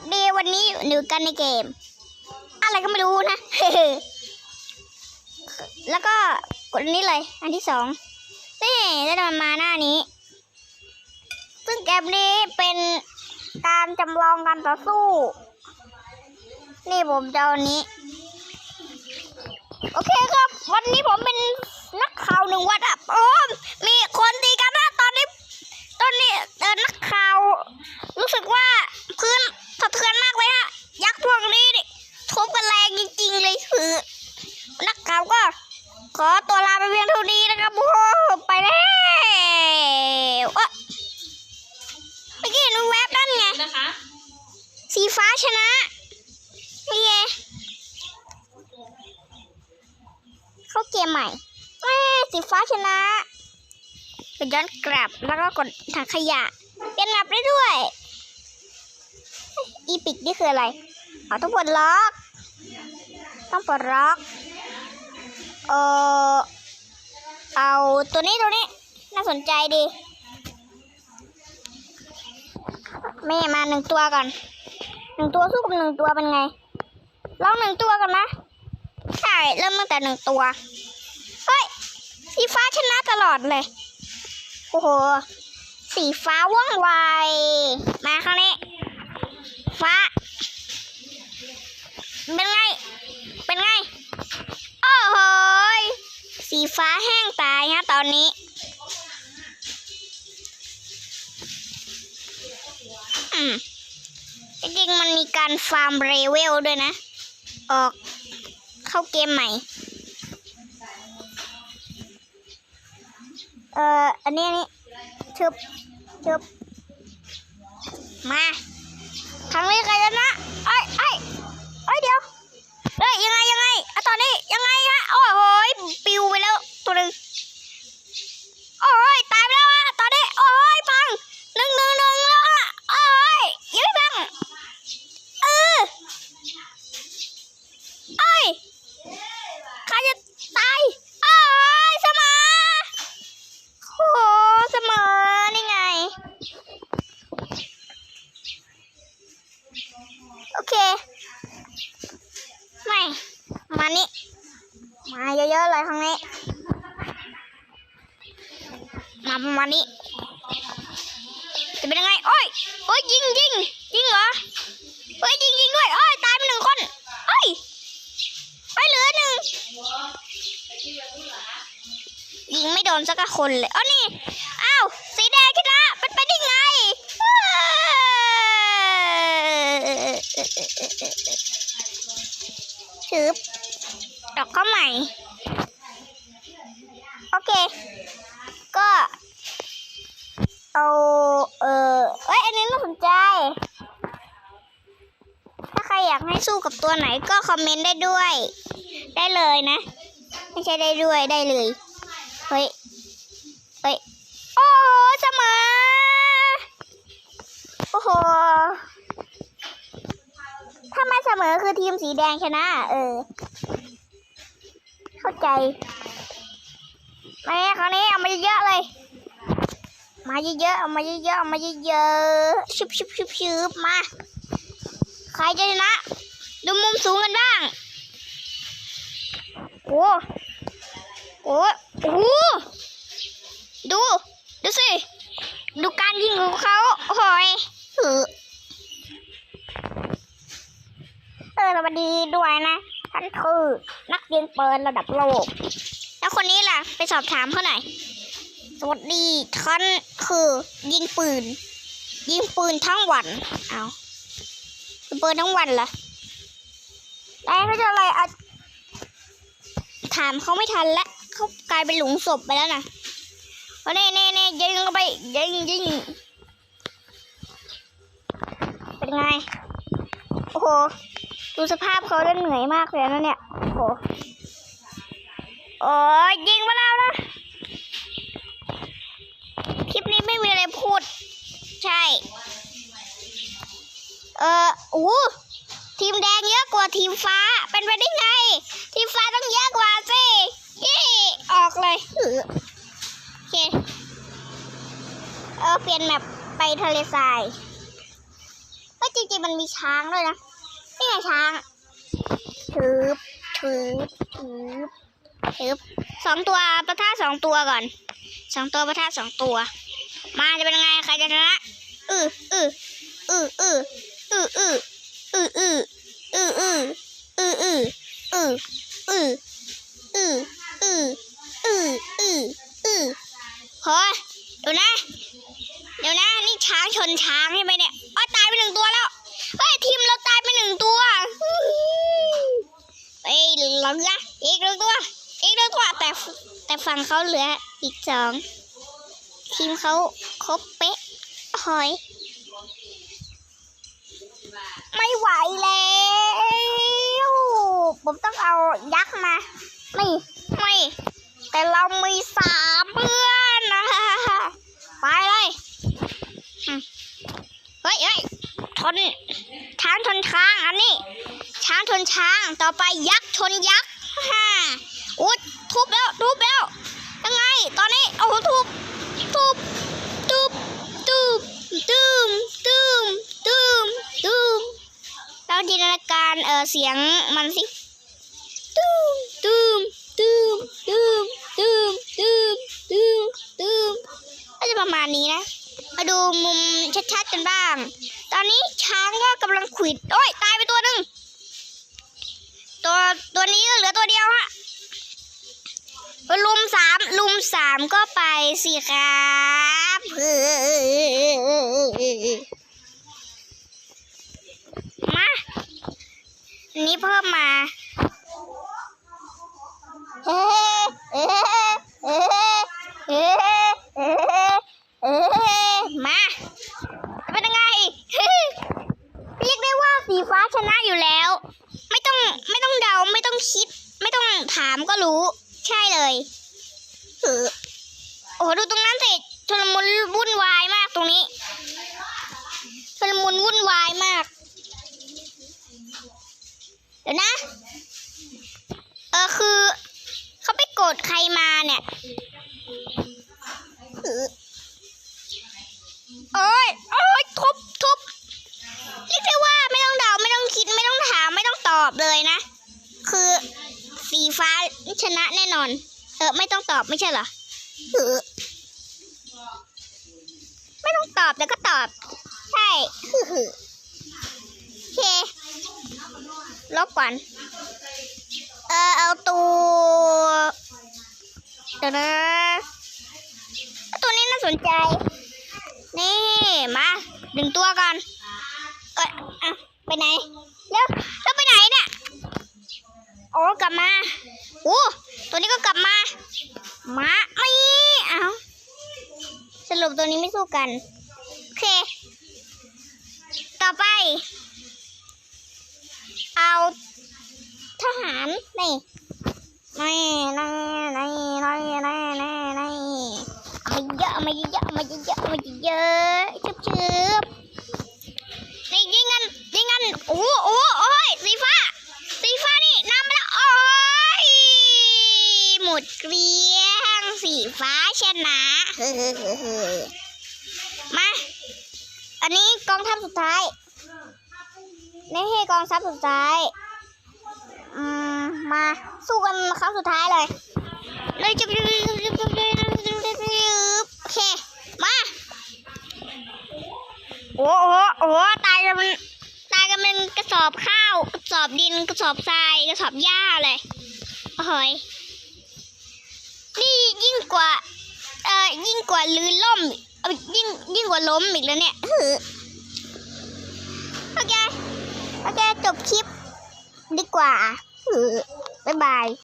สดีวันนี้หนูกันในเกม อะไรก็ไม่รู้นะ แล้วก็กดอันนี้เลย อันที่สองนี่ได้วมันมาหน้านี้ ซึ่งเกมนี้เป็นการจำลองการต่อสู้ นี่ผมจะเอาอันนี้ โอเคครับ วันนี้ผมเป็นนักข่าวหนึ่งวันอะโอ้มมีคนตีกันนะตอนนี้ ตอนนี้เออนักข่าว รู้สึกว่าพื้นสะเทือนมากเลยฮะ ยักษ์พวกนี้นี่ทุบกันแรงจริงๆเลยคือนักข่าวก็ ขอตัวลาไปเพียงเท่านี้นะครับโอ้โหไปแล้วเอะเมื่อกี้เห็นแวบนั่นไงนะคะ สีฟ้าชนะนี่ไงเข้าเกมใหม่แม่สีฟ้าชนะกดย้อนกลับแล้วก็กดถังขยะ เปลี่ยนแมปได้ด้วย อีพิกนี่คืออะไร อ๋อต้องปลดล็อก ต้องปลดล็อก เออเอาตัวนี้ตัวนี้ น่าสนใจดี แม่มาหนึ่งตัวก่อนหนึ่งตัวสู้กับหนึ่งตัวเป็นไงลองหนึ่งตัวก่อนนะใช่เริ่มตั้งแต่หนึ่งตัว เฮ้ย สีฟ้าชนะตลอดเลย โอ้โห สีฟ้าว่องไว มาครั้งนี้ ฟ้า เป็นไง ฟ้าแห้งตายฮะตอนนี้ อืมจริงๆมันมีการฟาร์มเรเวลด้วยนะ ออกเข้าเกมใหม่ เอ่อ อันนี้อันนี้ชึบชึบมา ครั้งนี้ใครชนะ เอ้ยเอ้ย มาประมาณนี้ จะเป็นยังไง โอ้ย โอ้ยยิงยิงยิงเหรอเฮ้ยยิงยิงด้วยเอ้ยตายไปหนึ่งคนเฮ้ยไปเหลือหนึ่งยิงไม่โดนสักคนเลยอ๋อนี่อ้าวสีแดงชนะเป็นไปได้ไงชืบดอกเข้าใหม่ ให้สู้กับตัวไหนก็คอมเมนต์ได้ด้วย ได้เลยนะ ไม่ใช่ได้ด้วยได้เลย เฮ้ย เฮ้ย โอ้โหเสมอโอ้โหถ้าไม่เสมอคือทีมสีแดงชนะ เออ เข้าใจแม่คราวนี้เอามาเยอะๆเลย มาเยอะๆเอามาเยอะๆเอามาเยอะๆชุบชุบชุบชุบมา ใครจะชนะ ดูมุมสูงกันบ้าง โอ้โอ้โอ้ดู ดูสิ ดูการยิงของเขาโอ้ยเออเออสวัสดีด้วยนะท่านคือนักเรียนเปิดระดับโลก แล้วคนนี้ล่ะ ไปสอบถามเขาหน่อยสวัสดีท่านคือยิงปืน ยิงปืนทั้งวัน เอายิงปืนทั้งวันเหรอ ได้เขาจะอะไรอะถามเขาไม่ทันแล้วเขากลายเป็นหลุมศพไปแล้วนะเอาเน่เน่เน่ยิงเข้าไปยิงยิงเป็นไง โอ้โห ดูสภาพเขาแล้วเหนื่อยมากเลยนะเนี่ย โอ้โหโอ้ยยิงมาแล้วนะ คลิปนี้ไม่มีอะไรพูด ใช่ เอออู้ ทีมแดงเยอะกว่าทีมฟ้า เป็นไปได้ไง ทีมฟ้าต้องเยอะกว่าสิยี่ออกเลยโอเคเออเปลี่ยนแบบไปทะเลทรายก็จริงๆมันมีช้างด้วยนะนี่ไงช้างถือถือถือถือสองตัวประท่าสองตัวก่อนสองตัวประท่าสองตัว มาจะเป็นยังไงใครจะชนะอืออืออืออืออืออืออือ ฮ้ยเหลืออีกหนึ่งตัว อีกหนึ่งตัว แต่แต่ฝั่งเขาเหลืออีกสองทีมเขาครบเป๊ะหอย ไม่ไหวแล้ว ผมต้องเอายักษ์มา นยักษ์ฮ่าอุ๊ยทุบแล้วทุบแล้วยังไง ตอนนี้โอ้โหทุบทุบทุบทุบตูมตูมตูมตูมเราจินตนาการเออเสียงมันสิตูมตูมตูมตูมตูมตูมตูมตูมก็จะประมาณนี้นะมาดูมุมชัดๆกันบ้าง ตอนนี้ช้างก็กำลังขวิดโอ้ยตายไปตัวหนึ่ง ตัวตัวนี้ก็เหลือตัวเดียวฮะลุมสามลุมสามก็ไปสิครับมาอันนี้เพิ่มมาเฮ้เฮ้เฮ้เฮ้เฮ้เฮ้มาเป็นยังไงเรียกได้ว่าสีฟ้าชนะอยู่แล้ว ต้องเดาไม่ต้องคิด ไม่ต้องถามก็รู้ ใช่เลยเออโอ้โหดูตรงนั้นสิชลมุนวุ่นวายมากตรงนี้ชลมุนวุ่นวายมาก เดี๋ยวนะ เออคือเขาไปโกรธใครมาเนี่ยเออโอ้ย คือสีฟ้าชนะแน่นอน เออ ไม่ต้องตอบไม่ใช่เหรอเออไม่ต้องตอบแต่ก็ตอบ ใช่โอเคลบก่อน เออ เอาตัวเดี๋ยวนะตัวนี้น่าสนใจ นี่ มาหนึ่งตัวก่อน เอ้ยอะไปไหน โอ้กลับมาโอ้ตัวนี้ก็กลับมามาไม่เอาสรุปตัวนี้ไม่สู้กัน โอเค ต่อไป เอาทหาร นี่นี่นี่นี่นี่นี่นี่ไม่เยอะไม่เยอะไม่เยอะไม่เยอะ ไม่ให้กองซัพสุดท้ายมาสู้กันครั้งสุดท้ายเลยเลยจบโอเค มาโอ้โหตายกันตายกันเป็นกระสอบข้าวกระสอบดินกระสอบทรายกระสอบหญ้าเลยโอ้ยนี่ยิ่งกว่าเอ่อยิ่งกว่าลื่นล้มยิ่งยิ่งกว่าล้มอีกแล้วเนี่ย โอเค จบคลิปดีกว่าบ๊ายบาย